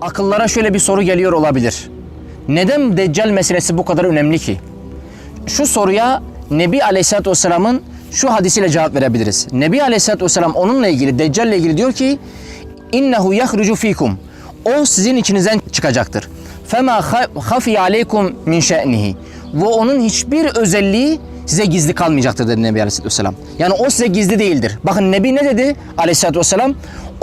akıllara şöyle bir soru geliyor olabilir. Neden Deccal meselesi bu kadar önemli ki? Şu soruya Nebi Aleyhisselatü Vesselam'ın şu hadisiyle cevap verebiliriz. Nebi Aleyhisselatü Vesselam onunla ilgili, Deccal ile ilgili diyor ki innehu yahrucu fikum. O sizin içinizden çıkacaktır. Fema hafi aleykum min şe'nihi. Ve onun hiçbir özelliği size gizli kalmayacaktır dedi Nebi Aleyhisselatü Vesselam. Yani o size gizli değildir. Bakın Nebi ne dedi Aleyhisselatü Vesselam?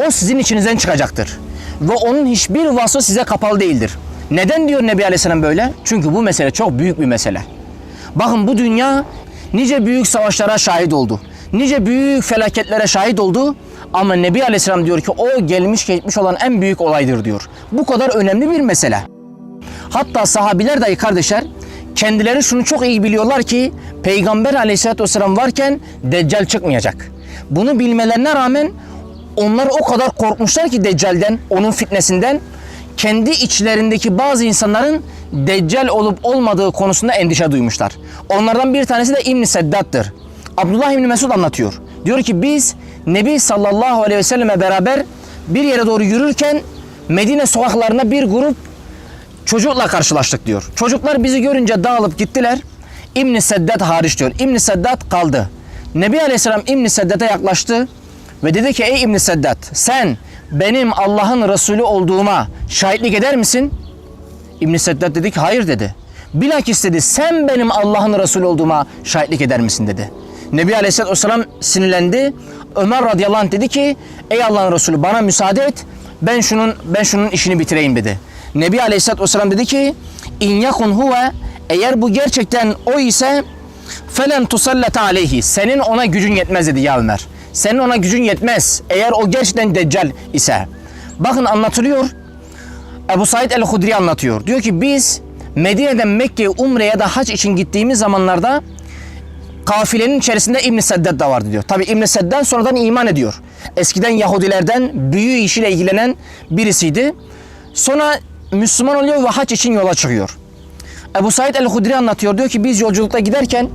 O sizin içinizden çıkacaktır. Ve onun hiçbir vasfı size kapalı değildir. Neden diyor Nebi Aleyhisselam böyle? Çünkü bu mesele çok büyük bir mesele. Bakın bu dünya nice büyük savaşlara şahit oldu. Nice büyük felaketlere şahit oldu. Ama Nebi Aleyhisselam diyor ki o gelmiş geçmiş olan en büyük olaydır diyor. Bu kadar önemli bir mesele. Hatta sahabiler dahi kardeşler kendileri şunu çok iyi biliyorlar ki Peygamber Aleyhisselatü Vesselam varken Deccal çıkmayacak. Bunu bilmelerine rağmen onlar o kadar korkmuşlar ki Deccal'den, onun fitnesinden kendi içlerindeki bazı insanların Deccal olup olmadığı konusunda endişe duymuşlar. Onlardan bir tanesi de İbn Seddad'tır. Abdullah İbni Mesud anlatıyor. Diyor ki biz Nebi sallallahu aleyhi ve selleme beraber bir yere doğru yürürken Medine sokaklarına bir grup çocukla karşılaştık diyor. Çocuklar bizi görünce dağılıp gittiler. İbn Seddad hariç diyor. İbn Seddad kaldı. Nebi Aleyhisselam İbn Seddad'a yaklaştı ve dedi ki ey İbn Seddad sen benim Allah'ın Resulü olduğuma şahitlik eder misin? İbn Seddad dedi ki hayır dedi. Bilakis dedi sen benim Allah'ın Resulü olduğuma şahitlik eder misin dedi. Nebi Aleyhisselatü Vesselam sinirlendi. Ömer radıyallahu anh dedi ki ey Allah'ın Resulü bana müsaade et ben şunun ben şunun işini bitireyim dedi. Nebi Aleyhisselatü Vesselam dedi ki in yakun huve eğer bu gerçekten o ise felen tusallete aleyhi senin ona gücün yetmez dedi ya Ömer. Senin ona gücün yetmez eğer o gerçekten deccal ise. Bakın anlatılıyor. Ebu Said el-Hudri anlatıyor. Diyor ki biz Medine'den Mekke'ye Umre'ye da hac için gittiğimiz zamanlarda kafilenin içerisinde İbn Seddad da vardı diyor. Tabi İbn Seddad sonradan iman ediyor. Eskiden Yahudilerden büyü işiyle ilgilenen birisiydi. Sonra Müslüman oluyor ve hac için yola çıkıyor. Ebu Said el-Hudri anlatıyor. Diyor ki biz yolculukta giderken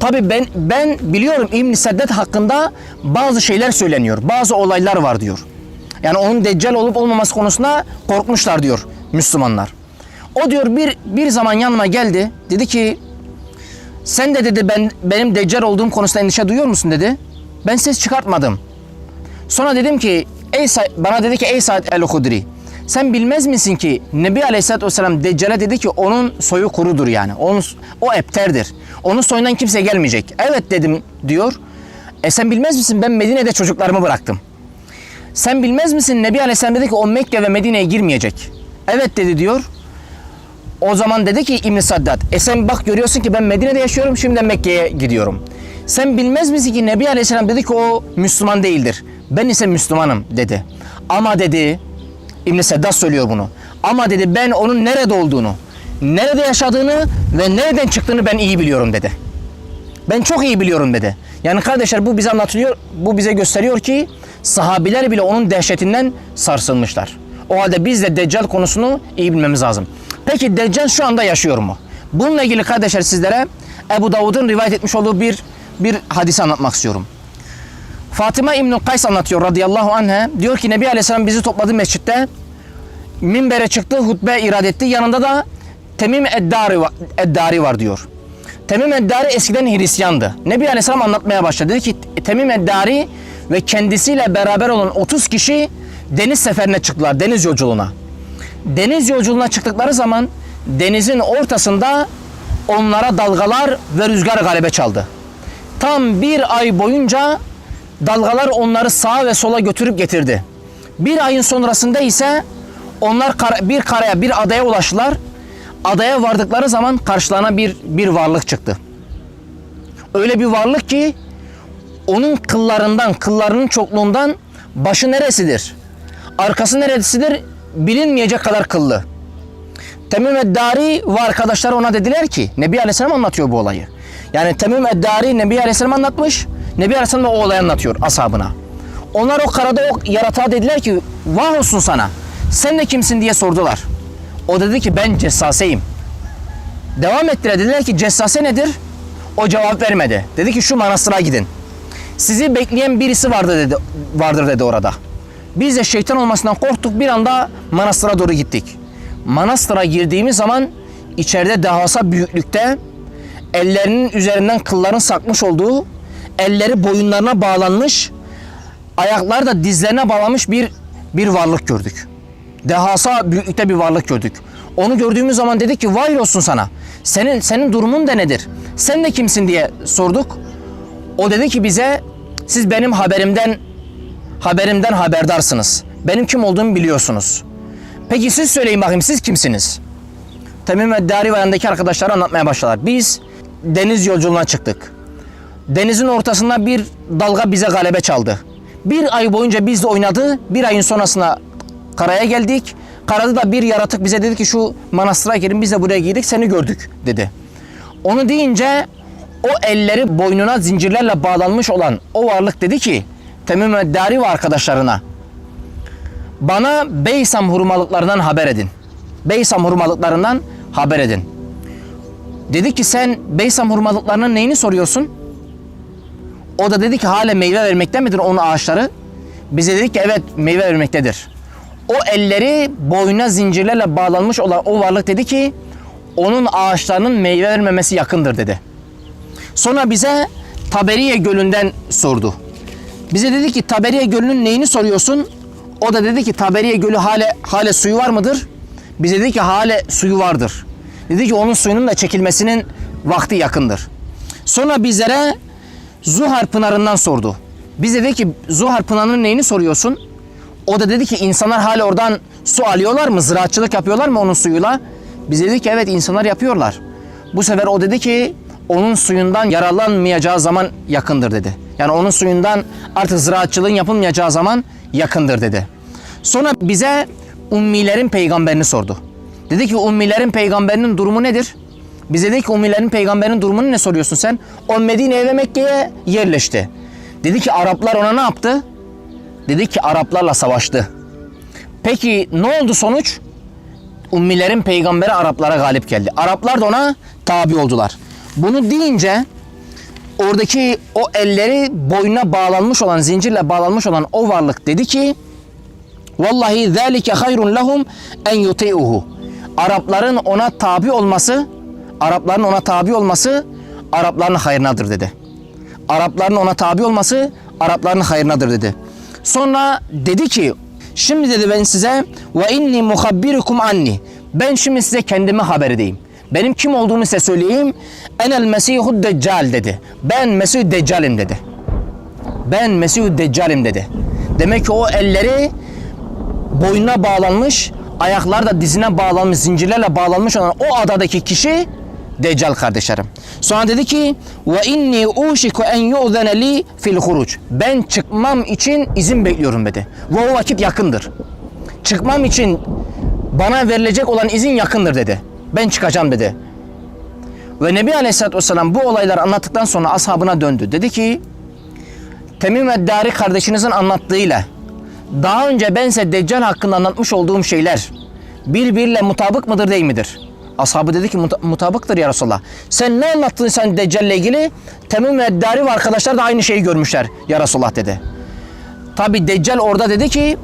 tabi ben ben biliyorum İbn Seddad hakkında bazı şeyler söyleniyor. Bazı olaylar var diyor. Yani onun deccal olup olmaması konusunda korkmuşlar diyor Müslümanlar. O diyor bir bir zaman yanıma geldi. Dedi ki sen de dedi ben benim deccal olduğum konusunda endişe duyuyor musun dedi. Ben ses çıkartmadım. Sonra dedim ki ey bana dedi ki ey Said el-Hudri sen bilmez misin ki Nebi Aleyhisselatü Vesselam Deccal'e dedi ki onun soyu kurudur yani. Onun, o epterdir. Onun soyundan kimse gelmeyecek. Evet dedim diyor. E sen bilmez misin ben Medine'de çocuklarımı bıraktım. Sen bilmez misin Nebi Aleyhisselam dedi ki o Mekke ve Medine'ye girmeyecek. Evet dedi diyor. O zaman dedi ki İbn Saddad, e sen bak görüyorsun ki ben Medine'de yaşıyorum, şimdi Mekke'ye gidiyorum. Sen bilmez misin ki Nebi Aleyhisselam dedi ki o Müslüman değildir. Ben ise Müslümanım dedi. Ama dedi, İbn Saddad söylüyor bunu. Ama dedi ben onun nerede olduğunu, nerede yaşadığını ve nereden çıktığını ben iyi biliyorum dedi. Ben çok iyi biliyorum dedi. Yani kardeşler bu bize anlatılıyor, bu bize gösteriyor ki sahabiler bile onun dehşetinden sarsılmışlar. O halde biz de Deccal konusunu iyi bilmemiz lazım. Peki Deccal şu anda yaşıyor mu? Bununla ilgili kardeşler sizlere Ebu Davud'un rivayet etmiş olduğu bir bir hadisi anlatmak istiyorum. Fatıma İbnül Kays anlatıyor radıyallahu anh'a. Diyor ki Nebi Aleyhisselam bizi topladı mescitte. Minbere çıktı, hutbe irade etti. Yanında da Temim Eddari, va- Eddari var diyor. Temim Eddari eskiden Hristiyandı. Nebi Aleyhisselam anlatmaya başladı. Dedi ki Temim Eddari ve kendisiyle beraber olan 30 kişi deniz seferine çıktılar, deniz yolculuğuna. Deniz yolculuğuna çıktıkları zaman denizin ortasında onlara dalgalar ve rüzgar galebe çaldı. Tam bir ay boyunca dalgalar onları sağa ve sola götürüp getirdi. Bir ayın sonrasında ise onlar kara- bir karaya, bir adaya ulaştılar. Adaya vardıkları zaman karşılarına bir bir varlık çıktı. Öyle bir varlık ki onun kıllarından, kıllarının çokluğundan başı neresidir? Arkası neresidir? Bilinmeyecek kadar kıllı. Temim Eddari ve arkadaşlar ona dediler ki Nebi Aleyhisselam anlatıyor bu olayı. Yani Temim Eddari Nebi Aleyhisselam anlatmış. Nebi Aleyhisselam o olayı anlatıyor ashabına. Onlar o karada o yaratığa dediler ki vah olsun sana. Sen de kimsin diye sordular. O dedi ki ben cessaseyim. Devam ettiler dediler ki cessase nedir? O cevap vermedi. Dedi ki şu manastıra gidin. Sizi bekleyen birisi vardı dedi, vardır dedi orada. Biz de şeytan olmasından korktuk bir anda manastıra doğru gittik. Manastıra girdiğimiz zaman içeride devasa büyüklükte ellerinin üzerinden kılların sakmış olduğu, elleri boyunlarına bağlanmış, ayakları da dizlerine bağlamış bir bir varlık gördük. Dehasa büyüklükte bir varlık gördük. Onu gördüğümüz zaman dedik ki vay olsun sana. Senin senin durumun da nedir? Sen de kimsin diye sorduk. O dedi ki bize siz benim haberimden haberimden haberdarsınız. Benim kim olduğumu biliyorsunuz. Peki siz söyleyin bakayım siz kimsiniz? Temim ve Dari ve yanındaki arkadaşlar anlatmaya başladılar. Biz deniz yolculuğuna çıktık. Denizin ortasında bir dalga bize galebe çaldı. Bir ay boyunca bizle oynadı. Bir ayın sonrasında karaya geldik. Karada da bir yaratık bize dedi ki şu manastıra girin biz de buraya girdik seni gördük dedi. Onu deyince o elleri boynuna zincirlerle bağlanmış olan o varlık dedi ki Temim Dari ve arkadaşlarına bana Beysam hurmalıklarından haber edin. Beysam hurmalıklarından haber edin. Dedi ki sen Beysam hurmalıklarının neyini soruyorsun? O da dedi ki hala meyve vermekte midir onun ağaçları? Bize dedik ki evet meyve vermektedir. O elleri boyuna zincirlerle bağlanmış olan o varlık dedi ki onun ağaçlarının meyve vermemesi yakındır dedi. Sonra bize Taberiye Gölü'nden sordu. Bize dedi ki Taberiye Gölü'nün neyini soruyorsun? O da dedi ki Taberiye Gölü hale, hale suyu var mıdır? Bize dedi ki hale suyu vardır. Dedi ki onun suyunun da çekilmesinin vakti yakındır. Sonra bizlere Zuhar Pınarı'ndan sordu. Biz de dedi ki Zuhar Pınarı'nın neyini soruyorsun? O da dedi ki insanlar hala oradan su alıyorlar mı? Ziraatçılık yapıyorlar mı onun suyuyla? Biz dedik ki evet insanlar yapıyorlar. Bu sefer o dedi ki onun suyundan yararlanmayacağı zaman yakındır dedi. Yani onun suyundan artık ziraatçılığın yapılmayacağı zaman yakındır dedi. Sonra bize ummilerin peygamberini sordu. Dedi ki ummilerin peygamberinin durumu nedir? Biz dedik ki ummilerin peygamberinin durumunu ne soruyorsun sen? O Medine'ye ve Mekke'ye yerleşti. Dedi ki Araplar ona ne yaptı? Dedi ki Araplarla savaştı. Peki ne oldu sonuç? Ummilerin peygamberi Araplara galip geldi. Araplar da ona tabi oldular. Bunu deyince oradaki o elleri boynuna bağlanmış olan, zincirle bağlanmış olan o varlık dedi ki Vallahi zâlike hayrun lahum en yuti'uhu. Arapların ona tabi olması, Arapların ona tabi olması Arapların hayrınadır dedi. Arapların ona tabi olması Arapların hayrınadır dedi. Sonra dedi ki şimdi dedi ben size ve inni muhabbirukum anni. Ben şimdi size kendimi haber edeyim. Benim kim olduğumu size söyleyeyim. Enel Mesihud Deccal dedi. Ben Mesih Deccal'im dedi. Ben Mesih Deccal'im dedi. Demek ki o elleri boynuna bağlanmış, ayaklar da dizine bağlanmış, zincirlerle bağlanmış olan o adadaki kişi Deccal kardeşlerim. Sonra dedi ki ve inni uşiku en yu'zene li fil huruc. Ben çıkmam için izin bekliyorum dedi. Ve o vakit yakındır. Çıkmam için bana verilecek olan izin yakındır dedi. Ben çıkacağım dedi. Ve Nebi Aleyhisselatü Vesselam bu olayları anlattıktan sonra ashabına döndü. Dedi ki Temim ve Dari kardeşinizin anlattığıyla daha önce ben size Deccal hakkında anlatmış olduğum şeyler birbiriyle mutabık mıdır değil midir? Ashabı dedi ki "Muta- mutabıktır ya Resulallah. Sen ne anlattın sen Deccal'le ilgili? Temim ve Dari ve arkadaşlar da aynı şeyi görmüşler ya Resulallah dedi. Tabi Deccal orada dedi ki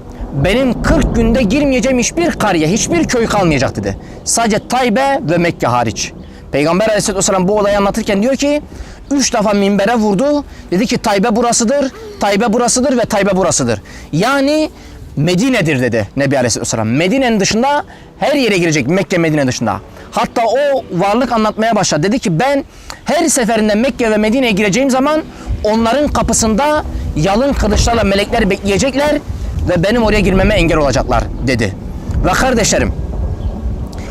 benim 40 günde girmeyeceğim hiçbir kariye, hiçbir köy kalmayacak dedi. Sadece Taybe ve Mekke hariç. Peygamber aleyhisselatü vesselam bu olayı anlatırken diyor ki üç defa minbere vurdu. Dedi ki Taybe burasıdır, Taybe burasıdır ve Taybe burasıdır. Yani Medine'dir dedi Nebi aleyhisselatü vesselam. Medine'nin dışında her yere girecek Mekke Medine dışında. Hatta o varlık anlatmaya başladı. Dedi ki ben her seferinde Mekke ve Medine'ye gireceğim zaman onların kapısında yalın kılıçlarla melekler bekleyecekler ve benim oraya girmeme engel olacaklar dedi. Ve kardeşlerim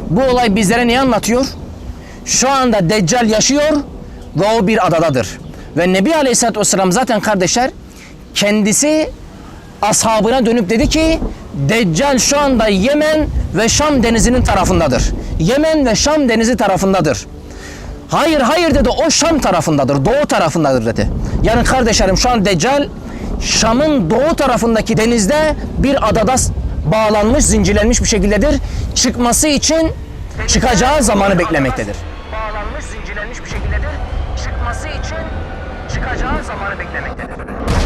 bu olay bizlere ne anlatıyor? Şu anda Deccal yaşıyor ve o bir adadadır. Ve Nebi Aleyhisselatü Vesselam zaten kardeşler kendisi ashabına dönüp dedi ki Deccal şu anda Yemen ve Şam denizinin tarafındadır. Yemen ve Şam denizi tarafındadır. Hayır hayır dedi o Şam tarafındadır, doğu tarafındadır dedi. Yani kardeşlerim şu an Deccal Şam'ın doğu tarafındaki denizde bir adada bağlanmış, zincirlenmiş bir şekildedir. Çıkması için çıkacağı zamanı beklemektedir. Bağlanmış, zincirlenmiş bir şekildedir. Çıkması için çıkacağı zamanı beklemektedir.